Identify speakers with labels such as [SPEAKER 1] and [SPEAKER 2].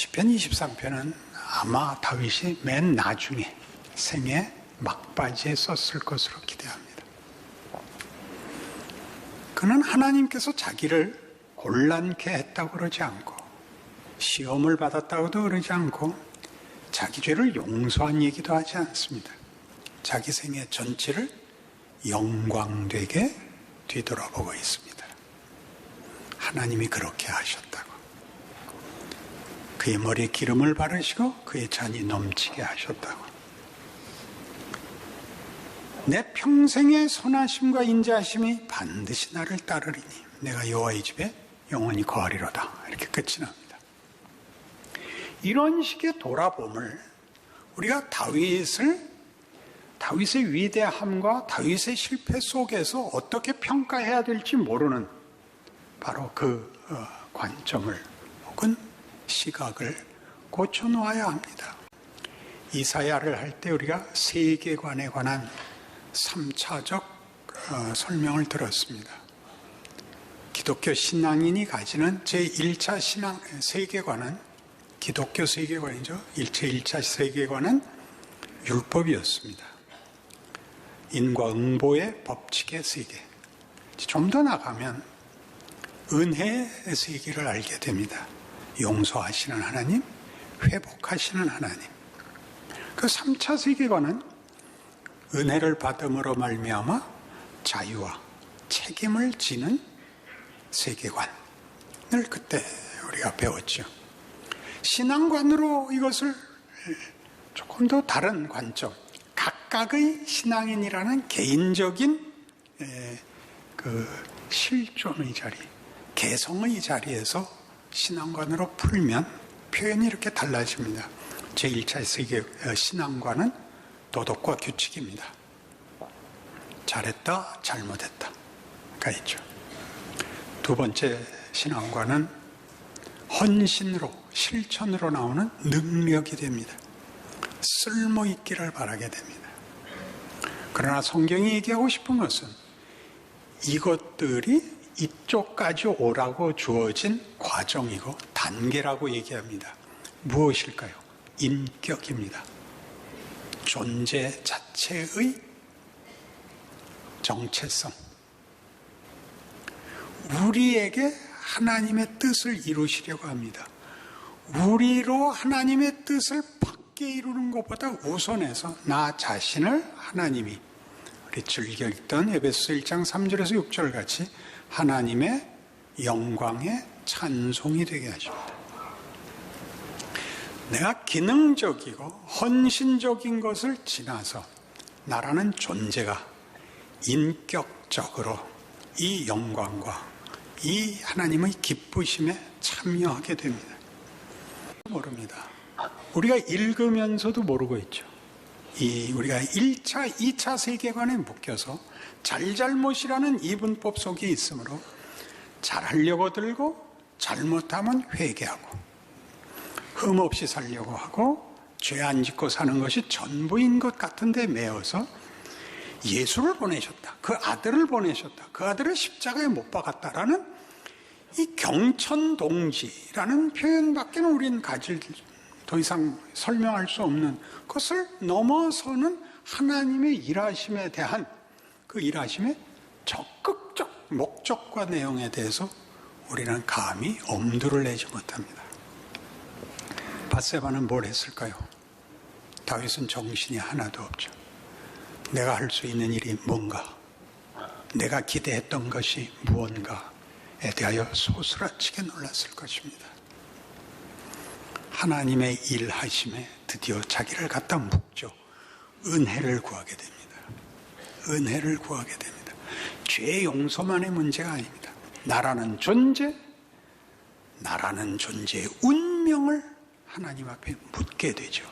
[SPEAKER 1] 시편 23편은 아마 다윗이 맨 나중에 생애 막바지에 썼을 것으로 기대합니다. 그는 하나님께서 자기를 곤란케 했다고 그러지 않고 시험을 받았다고도 그러지 않고 자기 죄를 용서한 얘기도 하지 않습니다. 자기 생애 전체를 영광되게 뒤돌아보고 있습니다. 하나님이 그렇게 하셨다고. 그의 머리에 기름을 바르시고 그의 잔이 넘치게 하셨다고. 내 평생의 선하심과 인자하심이 반드시 나를 따르리니 내가 여호와의 집에 영원히 거하리로다. 이렇게 끝이 납니다. 이런 식의 돌아봄을 우리가 다윗을 다윗의 위대함과 다윗의 실패 속에서 어떻게 평가해야 될지 모르는 바로 그 어, 관점을 혹은 시각을 고쳐 놓아야 합니다. 이사야를 할 때 우리가 세계관에 관한 3차적 어, 설명을 들었습니다. 기독교 신앙인이 가지는 제1차 신앙 세계관은 기독교 세계관이죠. 일체 1차 세계관은 율법이었습니다. 인과 응보의 법칙의 세계. 좀 더 나가면 은혜의 세계를 알게 됩니다. 용서하시는 하나님, 회복하시는 하나님. 그 3차 세계관은 은혜를 받음으로 말미암아 자유와 책임을 지는 세계관을 그때 우리가 배웠죠. 신앙관으로 이것을 조금 더 다른 관점, 각각의 신앙인이라는 개인적인 그 실존의 자리, 개성의 자리에서 신앙관으로 풀면 표현이 이렇게 달라집니다. 제1차 세계 신앙관은 도덕과 규칙입니다. 잘했다, 잘못했다가 있죠. 두 번째 신앙관은 헌신으로, 실천으로 나오는 능력이 됩니다. 쓸모 있기를 바라게 됩니다. 그러나 성경이 얘기하고 싶은 것은 이것들이 이쪽까지 오라고 주어진 과정이고 단계라고 얘기합니다. 무엇일까요? 인격입니다. 존재 자체의 정체성. 우리에게 하나님의 뜻을 이루시려고 합니다. 우리로 하나님의 뜻을 밖에 이루는 것보다 우선해서 나 자신을 하나님이 우리 즐겨 읽던 에베소 1장 3절에서 6절 같이 하나님의 영광의 찬송이 되게 하십니다. 내가 기능적이고 헌신적인 것을 지나서 나라는 존재가 인격적으로 이 영광과 이 하나님의 기쁘심에 참여하게 됩니다. 모릅니다. 우리가 읽으면서도 모르고 있죠. 이 우리가 1차, 2차 세계관에 묶여서 잘잘못이라는 이분법 속에 있으므로 잘하려고 들고 잘못하면 회개하고 흠 없이 살려고 하고 죄 안 짓고 사는 것이 전부인 것 같은데 매어서 예수를 보내셨다. 그 아들을 보내셨다. 그 아들을 십자가에 못 박았다라는 이 경천동지라는 표현밖에 우리는 가질 더 이상 설명할 수 없는 것을 넘어서는 하나님의 일하심에 대한 그 일하심의 적극적 목적과 내용에 대해서 우리는 감히 엄두를 내지 못합니다. 바세바는 뭘 했을까요? 다윗은 정신이 하나도 없죠. 내가 할 수 있는 일이 뭔가, 내가 기대했던 것이 무언가에 대하여 소스라치게 놀랐을 것입니다. 하나님의 일하심에 드디어 자기를 갖다 묵죠. 은혜를 구하게 됩니다. 은혜를 구하게 됩니다. 죄 용서만의 문제가 아닙니다. 나라는 존재, 나라는 존재의 운명을 하나님 앞에 묻게 되죠.